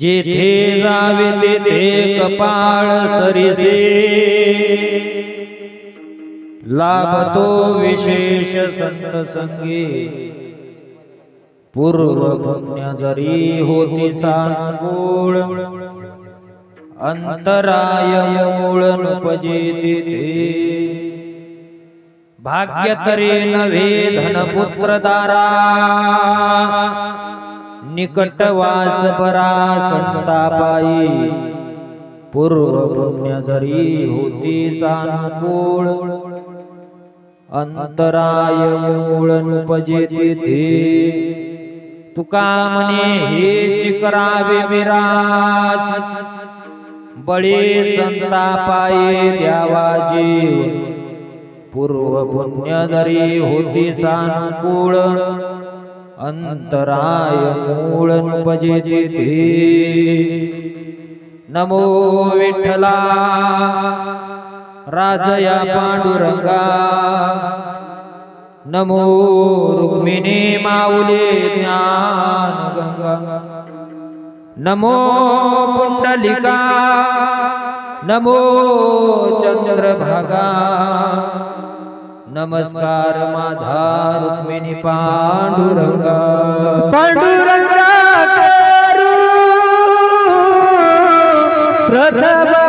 जेथे जावे तेथे कपाळ सरिसे. लाभतो विशेष संत संगे. पूर्व पुण्य जरी होती सांगोळ अंतराय मूळ नुपजे तेथे. भाग्य तरी नव्हे धनपुत्र दारा. निकटवास परा संतापाई पूर्व पुण्य जरी होती सानुकूळ। अंतराय मूळ नुपजे तेथे तुका म्हणे हेच करावे विरास। बळी संतापाये द्यावा जीव पूर्व पुण्य जरी होती सानुकूळ। अंतराय मूळ नुपजे नमो विठ्ठला राजया पांडुरंगा। नमो रुक्मिणी माऊले ज्ञान गंगा नमो पुंडलिका। नमो चंद्रभागा। नमस्कार माझा रुक्मिणी पांडुरंग. पांडुरंगा करू. प्रथम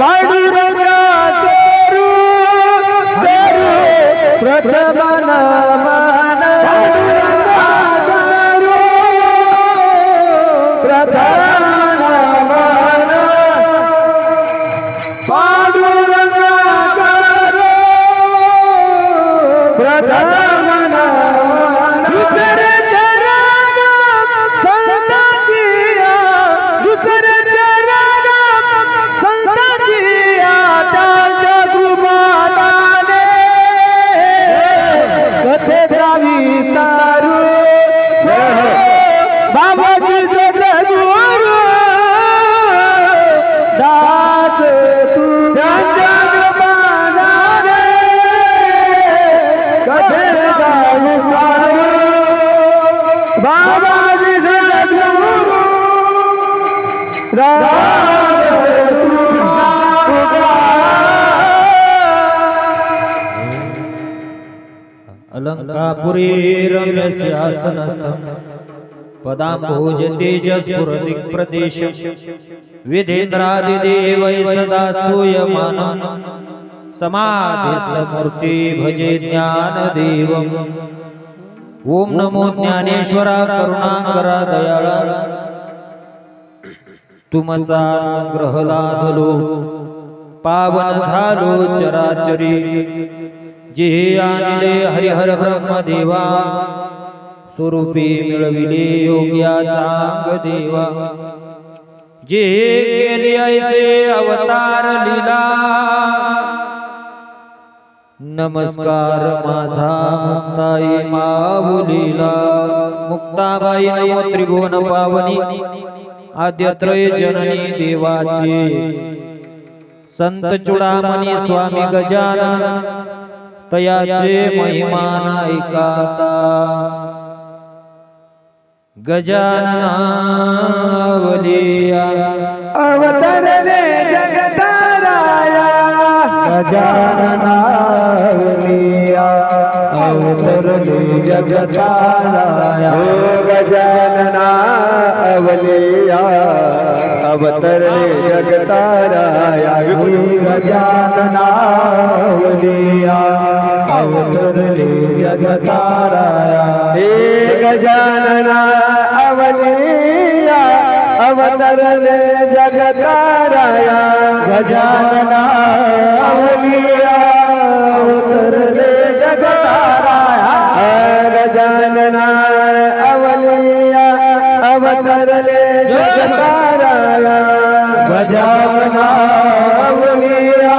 पांडुरंगा करू करू अलङ्कापुरी रम्यस्य आसनस्थम् पदाम्भोज तेजस्फुरति प्रदेश विधेन्द्रादिदेवै सदा स्तूयमानम् समाधिस्थमूर्ति भजे ज्ञानदेवम् ॐ नमो ज्ञानेश्वरा करुणाकरा दयाळा। तुमचा ग्रह लाधलो पावन झालो चराचरी। जे आणले हरिहर ब्रह्मदेवा स्वरूपी मिळविले योग्याचा अंग देवा. जे केले ऐसे अवतार लीला नमस्कार माझा मुक्ताई माऊलीला मुक्ताबाई नमो त्रिभुवन पावनी आद्यत्रय जननी देवाचे. संत चुडामणी स्वामी गजानन तयाचे महिमान ऐकाता गजाननावलिया। अवतरले जगताराया। गजाननावलिया। अवतरले जगताराया हो गजानना अवलिया अवतरले जगताराया हो गजाननावलिया अवतरले जगताराया हे गजानना अवलिया अवतरले जगताराया गजानना अवलिया अवतरले। जगताराया गजानना अवलिया अवतरले जगताराया गजानना अवलिया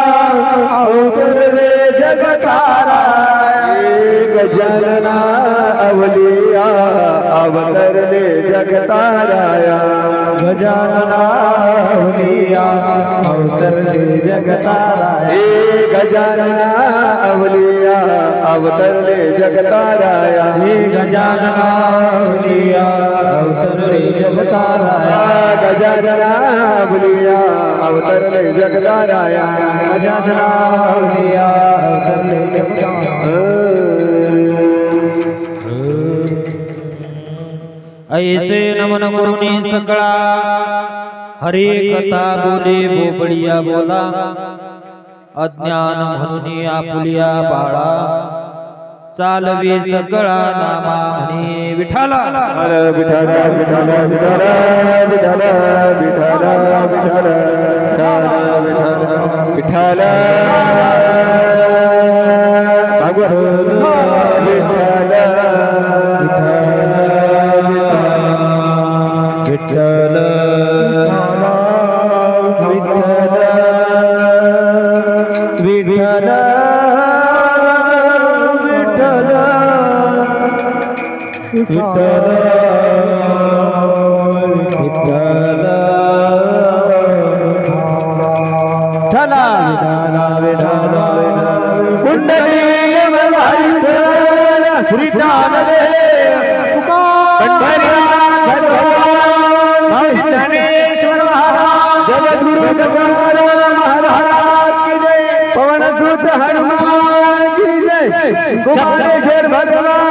अवतरले जगताराया गजानना अवलिया अवतरले जगताराया। गजाननावलिया अवतर दे जगतारा गजानना अवलिया अवतर ले जगताराया। हे गजानना अवलिया अवतर ले जगताराया। गजानना अवलिया अवतर ले जगताराया। गजानना अवलिया अवतर दे जगताराया हाँ। ऐसे नमन करुणी सकळा हरे कथा बोले बोबडिया बोला अज्ञान म्हणून आपुलिया बाळा चालवे सकळा नामा म्हणे विठाला विठाला विठाला विठाला विठ्ठल विठ्ठल विठ्ठल विठ्ठल विठ्ठल हनुमान की जय। कुमारेश्वर भगवान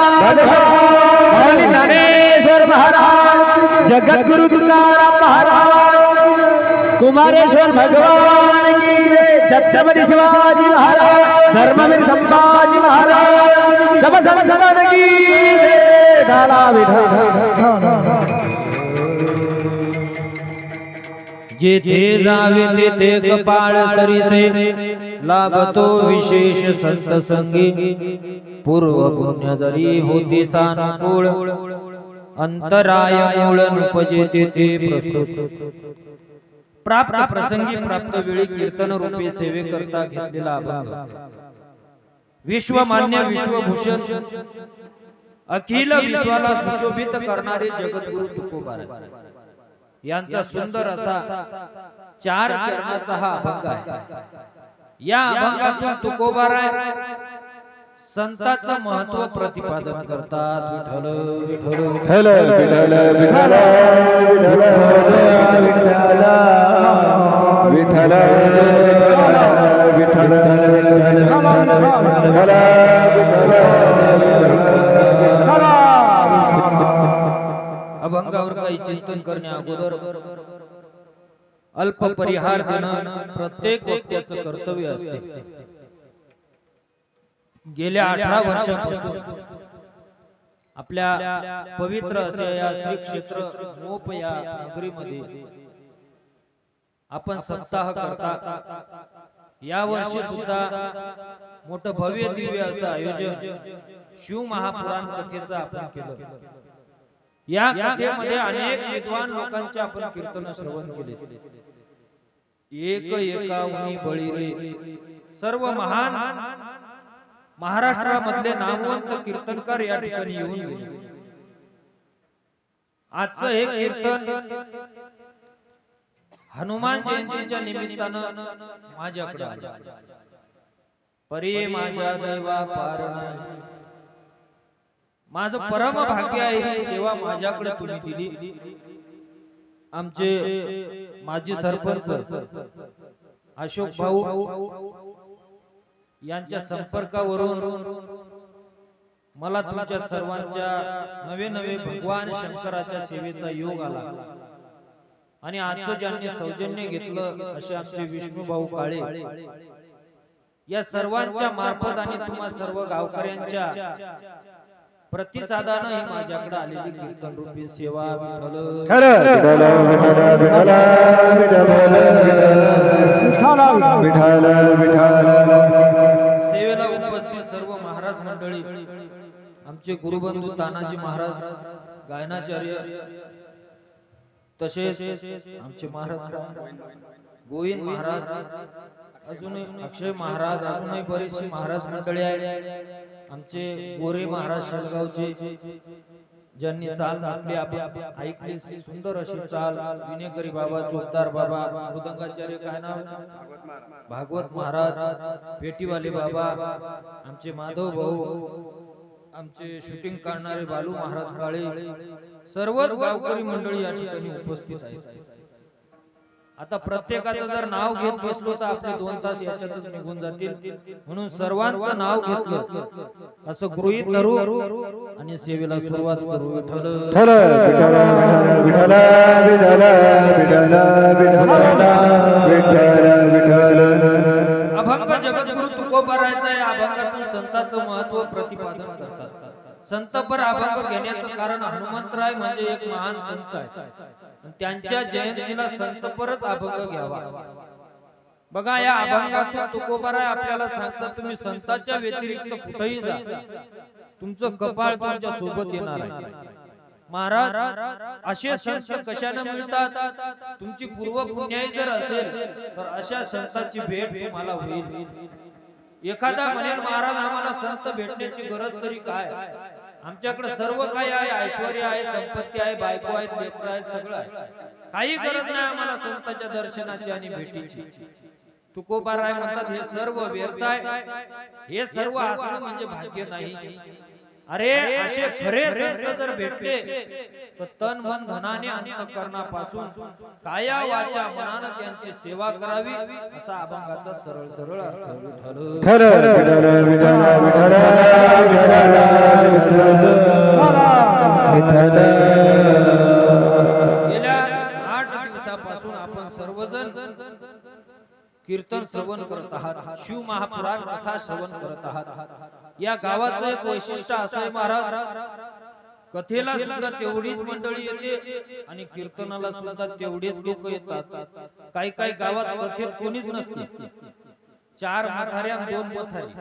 श्री ज्ञानेश्वर महाराज, जगद्गुरु तुकाराम महाराज, कुमारेश्वर भगवान जय। शिवाजी महाराज, धर्मवीर संभाजी महाराज, सब सब की विठा जेथे जावे तेथे कपाळ सरिसे, लाभतो विशेष संत संगी। पूर्व पुण्य जरी होती सानुकूळ. अंतराय मूळ उपजेते तेथे प्राप्त प्रसंगी प्राप्त वेळी कीर्तन रूपे सेवे करता घेतलेला अभंग. विश्वमान्य विश्वभूषण अखिल विश्वाला सुशोभित करणारे जगद्गुरु तुकोबार. यांचा सुंदर असा चार चरणाचा हा अभंग आहे. या अभंगातून तुकोबाराय संतांचं महत्त्व प्रतिपादन करतात. विठल विठल विठल विठल विठल विठल विठल अभंगावर काही चिंतन करण्या अगोदर अल्प परिहार देणं प्रत्येक व्यक्त्याचं कर्तव्य असते. गेल्या अठरा वर्षापासून आपल्या पवित्र अशा या श्री क्षेत्र मोप या नगरीमध्ये आपण सप्ताह करता. या वर्षी सुद्धा मोठं भव्य दिव्य असं आयोजन शिव महापुराण कथेचं आपण केलं. या कथेमध्ये अनेक विद्वान लोकांचे आपण कीर्तन श्रवण केले. एक एकावनी बळी रे. सर्व महान महाराष्ट्रामधले नामवंत कीर्तनकार या ठिकाणी येऊन गेले. आजचं हे कीर्तन हनुमान जयंतीच्या निमित्तानं माझ्याकडे. परी माझ्या दैवा पारण माझं परम भाग्य आहे ही सेवा माझ्याकडे तुम्ही दिली. आमचे माजी सरपंच अशोक भाऊ यांच्या संपर्कावरून मला तुमच्या सर्वांच्या नवे नवे भगवान शंकराच्या सेवेचा योग आला आणि आजचं ज्यांनी सौजन्य घेतलं असे आमचे विष्णुभाऊ काळे या सर्वांच्या मार्फत आणि तुम्हा सर्व गावकऱ्यांच्या प्रतिसादानं ही माझ्याकडे आलेली कीर्तन रूपी सेवा विठ्ठल खरं विठ्ठल मंडळी आमचे गुरुबंधू तानाजी महाराज गायनाचार्य तसेच आमचे महाराज गोविंद महाराज अजूनही अक्षय महाराज अजूनही बरेचसे महाराज मंडळी आहेत. आमचे गोरे महाराज शेलगावचे ज्यांनी चाल आपली आपण ऐकली सुंदर अशी चाल. विनेकरी बाबा चोपदार बाबा मृदंगाचार्य काय नाव? भागवत महाराज. पेटीवाले बाबा आमचे माधव भाऊ आमचे शूटिंग काढणारे बालू महाराज काळे सर्वच गावकरी मंडळी या ठिकाणी उपस्थित आहेत. आता प्रत्येकाचं जर नाव घेत बसलो तर आपले दोन तास याच्यातच निघून जातील. म्हणून सर्वांचं नाव घेतलं. असं गृहित धरू आणि सेवेला सुरुवात करू. अभंग जगद्गुरु तुकोबरायचा या अभंगातून संतांचं महत्त्व प्रतिपादन करतात. संत पर अभंग घेण्याचं कारण हनुमंतराय म्हणजे एक महान संत आहे. त्यांच्या जयंतीला संतपरच अभंग घ्यावा. बघा या अभंगातून तुकोबाराय आपल्याला सांगतात तुम्ही संतांच्या व्यतिरिक्त कुठेही जा. तुमचं कपाळ तुमच्यासोबत येणार आहे. महाराज असे संत कशाने मिळतात? तुमची पूर्व पुण्याई जर असेल तर अशा संतांची भेट तुम्हाला होईल. एखादा म्हणेल महाराज आम्हाला संत भेटण्याची गरज तरी काय? आमच्याकडे सर्व काही आहे ऐश्वर्य आहे संपत्ती आहे बायको आहेत लेकर आहेत सगळं आहे. काही गरज नाही आम्हाला संतांच्या दर्शनाची आणि भेटीची. तुकोबाराय म्हणतात हे सर्व व्यर्थ आहे. हे सर्व असणं म्हणजे भाग्य नाही. अरे असे खरे संत जर भेटले तर तन मन धनाने अंतकरणापासून काया वाचा मनानं त्यांची सेवा करावी असा अभंगाचा सरळ सरळ गेल्या आठ दिवसापासून आपण सर्वजण कीर्तन श्रवण करत आहात शिव महापुराण कथा श्रवण करत आहात. या गावाचं एक वैशिष्ट्य असं आहे महाराज कथेला सुद्धा तेवढीच मंडळी येते आणि कीर्तनाला सुद्धा तेवढेच लोक येतात. काही काही गावात कथेत कोणीच नसते. चार मथाऱ्या दोन मथारी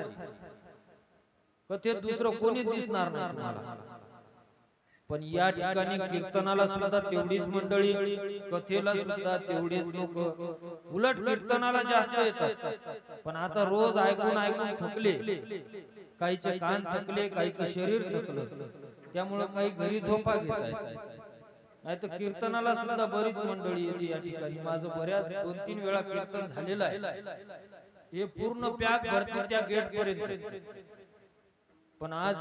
कथेत दुसरं कोणीच दिसणार नाही तुम्हाला. पण या ठिकाणी कीर्तनाला सुद्धा तेवढीच मंडळी कथेला सुद्धा तेवढेच लोक. उलट कीर्तनाला जास्त येतात. पण आता रोज ऐकून ऐकून थकले. काहीचे कान थकले काहीचं शरीर थकलं. त्यामुळे काही घरी झोपा घेत नाही. तर कीर्तनाला सुद्धा बरीच मंडळी येते या ठिकाणी. माझं बऱ्याच दोन तीन वेळा कीर्तन झालेलं आहे. हे पूर्ण पॅक भरते त्या गेट पर्यंत पण आज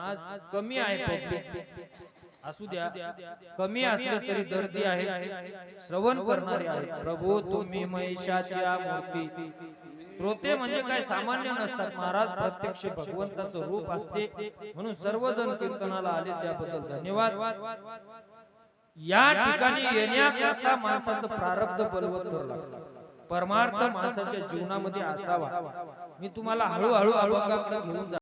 कमी आहे पब्लिक असू द्या. कमी असले तरी गर्दी आहे. श्रवण करणारे आहे प्रभू तुम्ही महिषाच्या मूर्ती. श्रोते म्हणजे काय सामान्य नसतात. महाराज प्रत्यक्ष भगवंताचं रूप असते. म्हणून सर्वजण कीर्तनाला आले त्याबद्दल धन्यवाद. या ठिकाणी येण्याकरता माणसाचं प्रारब्ध बलवत्तर लागतं. परमार्थ माणसाच्या जीवनामध्ये असावा. मी तुम्हाला हळूहळू अभंगाकडे घेऊन जा